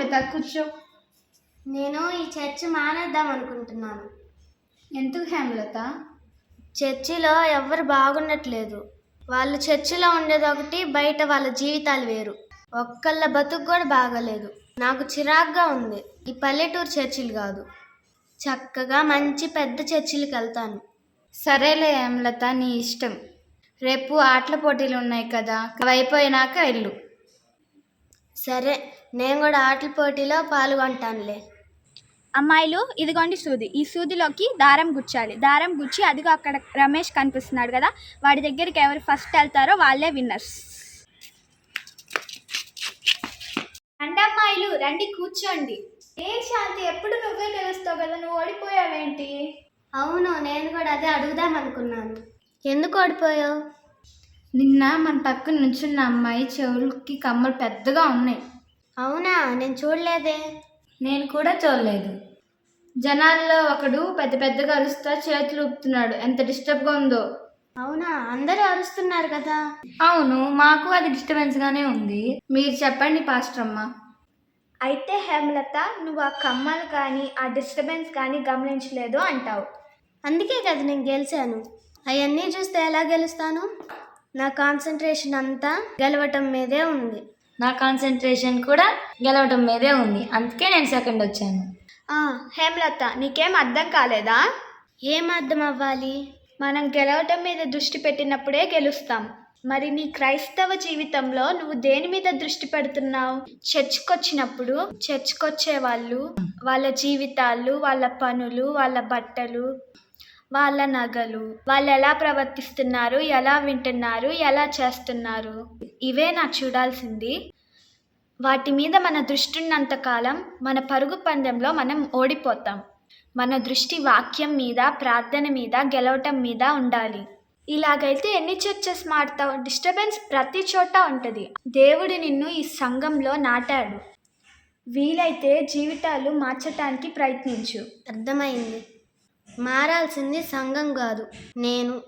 హేమలత కూర్చో. నేను ఈ చర్చ్ మానేద్దాం అనుకుంటున్నాను. ఎందుకు హేమలత? చర్చిలో ఎవ్వరు బాగుండట్లేదు. వాళ్ళు చర్చిలో ఉండేది ఒకటి బయట వాళ్ళ జీవితాలు వేరు. ఒక్కళ్ళ బతుకు కూడా బాగలేదు. నాకు చిరాగ్గా ఉంది. ఈ పల్లెటూరు చర్చిలు కాదు. చక్కగా మంచి పెద్ద చర్చిలకు వెళ్తాను. సరేలే హేమలత నీ ఇష్టం. రేపు ఆటల పోటీలు ఉన్నాయి కదా అవి అయిపోయినాక వెళ్ళు. సరే నేను కూడా ఆటల పోటీలో పాల్గొంటానులే. అమ్మాయిలు ఇదిగోండి సూది. ఈ సూదిలోకి దారం గుచ్చాలి. దారం గుచ్చి అదిగో అక్కడ రమేష్ కనిపిస్తున్నాడు కదా వాడి దగ్గరికి ఎవరు ఫస్ట్ వెళ్తారో వాళ్ళే విన్నర్స్ అంటే అమ్మాయిలు రండి కూర్చోండి. ఏ శాంతి ఎప్పుడు నువ్వే గెలుస్తావు కదా? నువ్వు ఓడిపోయావేంటి? అవును నేను కూడా అదే అడుగుదాం అనుకున్నాను. ఎందుకు ఓడిపోయావు? నిన్న మన పక్కన నుంచున్న అమ్మాయి చెవులకి కమ్మలు పెద్దగా ఉన్నాయి. అవునా? నేను చూడలేదే. నేను కూడా చూడలేదు. జనాల్లో ఒకడు పెద్ద పెద్దగా అరుస్తా చేతులు ఊపుతున్నాడు. ఎంత డిస్టర్బ్గా ఉందో. అవునా? అందరూ అరుస్తున్నారు కదా. అవును మాకు అది డిస్టర్బెన్స్గానే ఉంది. మీరు చెప్పండి పాస్టర్ అమ్మ అయితే హేమలత నువ్వు ఆ కమ్మలు కానీ ఆ డిస్టర్బెన్స్ కానీ గమనించలేదు అంటావు. అందుకే కదా నేను గెలిచాను. అవన్నీ చూస్తే ఎలా గెలుస్తాను? నా కాన్సన్ట్రేషన్ అంతా గెలవటం మీదే ఉంది. నా కాన్సన్ట్రేషన్ కూడా గెలవడం మీదే ఉంది. అందుకే నేను సెకండ్ వచ్చాను. ఆ, హేమలత నీకేం అర్థం కాలేదా? ఏం అర్థం అవ్వాలి? మనం గెలవటం మీద దృష్టి పెట్టినప్పుడే గెలుస్తాం. మరి నీ క్రైస్తవ జీవితంలో నువ్వు దేని మీద దృష్టి పెడుతున్నావు? చర్చ్కొచ్చినప్పుడు చర్చ్కొచ్చే వాళ్ళు వాళ్ళ జీవితాలు వాళ్ళ పనులు వాళ్ళ బట్టలు. వాళ్ళ నగలు వాళ్ళు ఎలా ప్రవర్తిస్తున్నారు ఎలా వింటున్నారు ఎలా చేస్తున్నారు ఇవే నా చూడాల్సింది. వాటి మీద మన దృష్టి ఉన్నంత కాలం మన పరుగు పందెంలో మనం ఓడిపోతాం. మన దృష్టి వాక్యం మీద ప్రార్థన మీద గెలవటం మీద ఉండాలి. ఇలాగైతే ఎన్ని చర్చెస్ మాడతావు డిస్టర్బెన్స్ ప్రతి చోట ఉంటుంది. దేవుడు నిన్ను ఈ సంఘంలో నాటాడు. వీలైతే జీవితాలు మార్చటానికి ప్రయత్నించు. అర్థమైంది. మారాల్సింది సంఘం కాదు నేను.